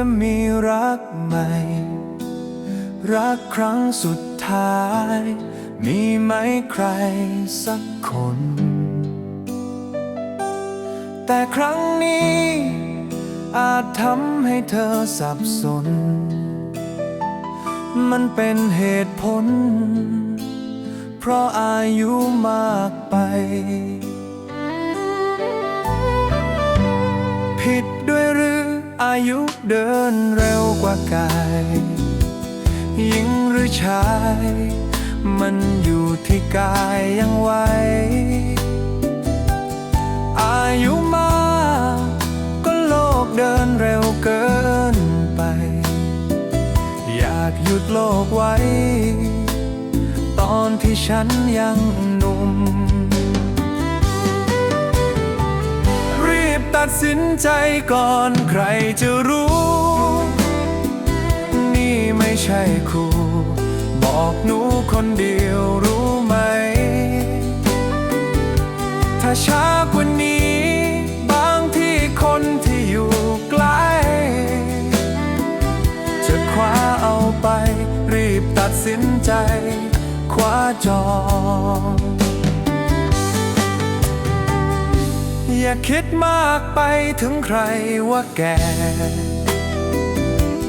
จะมีรักใหม่ รักครั้งสุดท้าย มีไหมใครสักคน แต่ครั้งนี้ อาจทำให้เธอสับสน มันเป็นเหตุผล เพราะอายุมากไป ผิด ยุเดินเร็วกว่ากาย หญิงหรือชาย มันอยู่ที่กายยังไหวอายุมากก็โลกเดินเร็วเกินไป อยากหยุดโลกไว้ ตอนที่ฉันยังหนุ่ม ตัดสินใจก่อนใครจะรู้ นี่ไม่ใช่ครูบอกหนูคนเดียวรู้ไหม ถ้าช้ากว่านี้ บางที่คนที่อยู่ไกล จะคว้าเอาไป รีบตัดสินใจ คว้าจอง อย่าคิดมากไปถึงใครว่าแก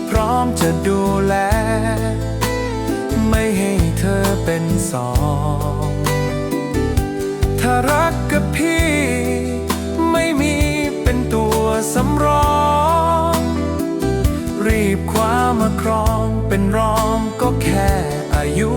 พร้อมจะดูแล ไม่ให้เธอเป็นสอง ถ้ารักกับพี่ ไม่มีเป็นตัวสำรอง รีบคว้ามาครองเป็นรองก็แค่อายุ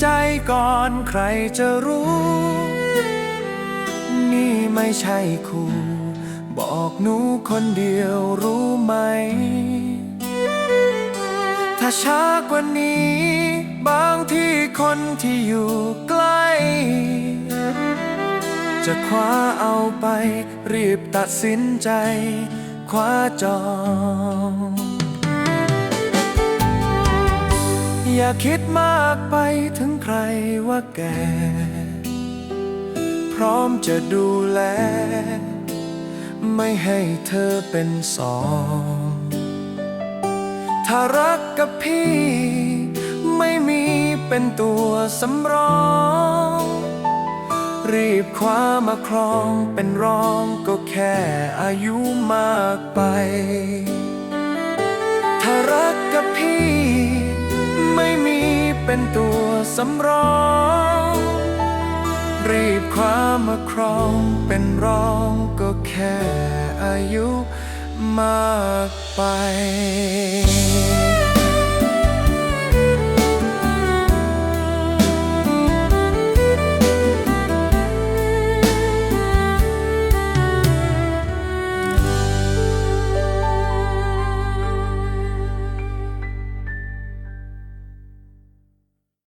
ใจก่อนใครจะรู้ นี่ไม่ใช่ครูบอกหนูคนเดียวรู้ไหม ถ้าช้ากว่านี้ บางที่คนที่อยู่ใกล้ จะคว้าเอาไป รีบตัดสินใจ คว้าจอง อย่าคิดมากไปถึงใครว่าแก พร้อมจะดูแล ไม่ให้เธอเป็นสอง ถ้ารักกับพี่ ไม่มีเป็นตัวสำรอง รีบคว้ามาครองเป็นรองก็แค่อายุมากไป ถ้ารัก เป็นตัวสำรอง รีบคว้ามาครองเป็นรองก็แค่อายุมากไป